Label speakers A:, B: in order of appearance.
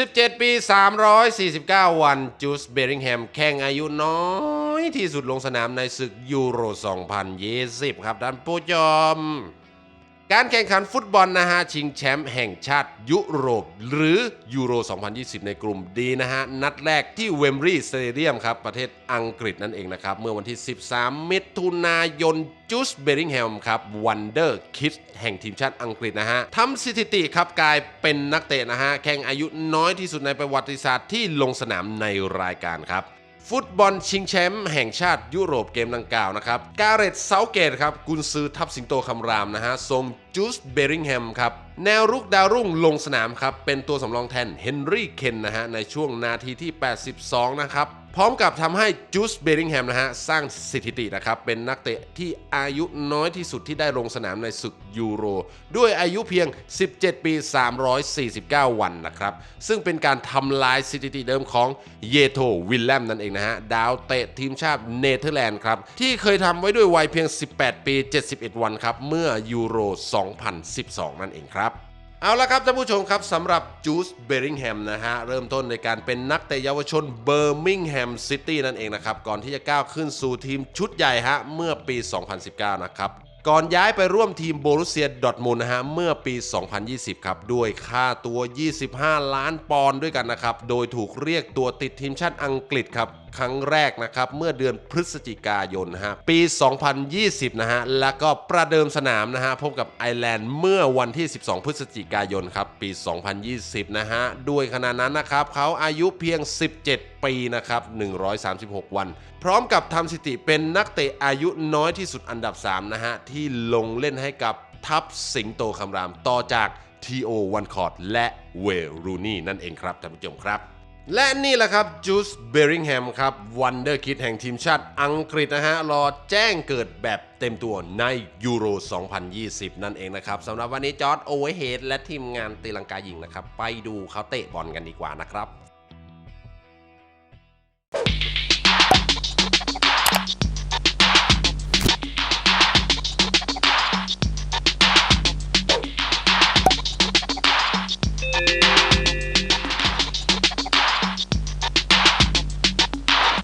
A: 17 ปี 349 วันจูสเบริงแฮมแข่งอายุน้อยที่สุดลงสนามในศึกยูโร 2020 ครับท่านผู้ชม การแข่งขันฟุตบอลนะฮะชิงแชมป์แห่งชาติยุโรป หรือยูโร 2020 ในกลุ่มดีนะฮะ นัดแรกที่เวมบรีย์สเตเดียมครับ ประเทศอังกฤษนั่นเองนะครับ เมื่อวันที่ 13 มิถุนายนจูสเบริงแฮมครับวันเดอร์คิดแห่งทีมชาติอังกฤษนะฮะทำสถิติครับกลายเป็นนักเตะนะฮะแข่งอายุน้อยที่สุดในประวัติศาสตร์ที่ลงสนามในรายการครับ ฟุตบอลชิงแชมป์แห่งชาติยุโรปเกมดังกล่าวนะครับ กาเรตเซาเกตครับกุนซือทับสิงโตคำรามนะฮะทรงจูสเบริงแฮมครับแนวรุกดาวรุ่งลงสนามครับ เป็นตัวสำรองแทนเฮนรี่เคนนะฮะในช่วงนาทีที่ 82 นะครับ พร้อมกับทำให้จูสเบริงแฮมนะฮะสร้างสถิตินะครับ เป็นนักเตะที่อายุน้อยที่สุดที่ได้ลงสนามในศึกยูโร ด้วยอายุเพียง 17 ปี 349 วันนะครับ ซึ่งเป็นการทำลายสถิติเดิมของเยโทวิลแลมนั่นเองนะฮะ ดาวเตะทีมชาติเนเธอร์แลนด์ครับ ที่เคยทำไว้ด้วยวัยเพียง 18 ปี 71 วันครับ เมื่อยูโร 2012 นั่นเองครับ เอาละครับท่านผู้ชมครับสำหรับจูสเบริงแฮมนะฮะ เริ่มต้นในการเป็นนักเตะเยาวชนเบอร์มิงแฮมซิตี้นั่นเองนะครับ ก่อนที่จะก้าวขึ้นสู่ทีมชุดใหญ่ฮะ เมื่อปี 2019 นะครับ ก่อนย้ายไปร่วมทีมโบรุเซียดอร์ทมุนนะฮะ เมื่อปี 2020 ครับ ด้วยค่าตัว 25 ล้านปอนด์ด้วยกันนะครับ โดยถูกเรียกตัวติดทีมชาติอังกฤษครับ ครั้งแรกนะครับ เมื่อเดือนพฤศจิกายนนะฮะปี 2020 นะฮะ แล้วก็ประเดิมสนามนะฮะ พบกับไอร์แลนด์เมื่อวันที่ 12 พฤศจิกายนครับ ปี 2020 นะฮะ ด้วยขณะนั้นนะครับเขาอายุเพียง 17 ปีนะครับ 136 วัน พร้อมกับทำสถิติเป็นนักเตะอายุน้อยที่สุดอันดับ 3 นะฮะ ที่ลงเล่นให้กับทัพสิงโตคำรามต่อจากทีโอวันคอร์ดและเวรูนี่นั่นเองครับท่านผู้ชมครับ และนี่แหละครับจูสเบริงแฮมครับวันเดอร์คิดแห่งทีมชาติอังกฤษนะฮะ รอแจ้งเกิดแบบเต็มตัวในยูโร 2020 นั่นเองนะครับสำหรับวันนี้จอร์ดโอเวอร์เฮดและทีมงานตีลังกาหญิงนะครับ ไปดูเขาเตะบอลกันดีกว่านะครับ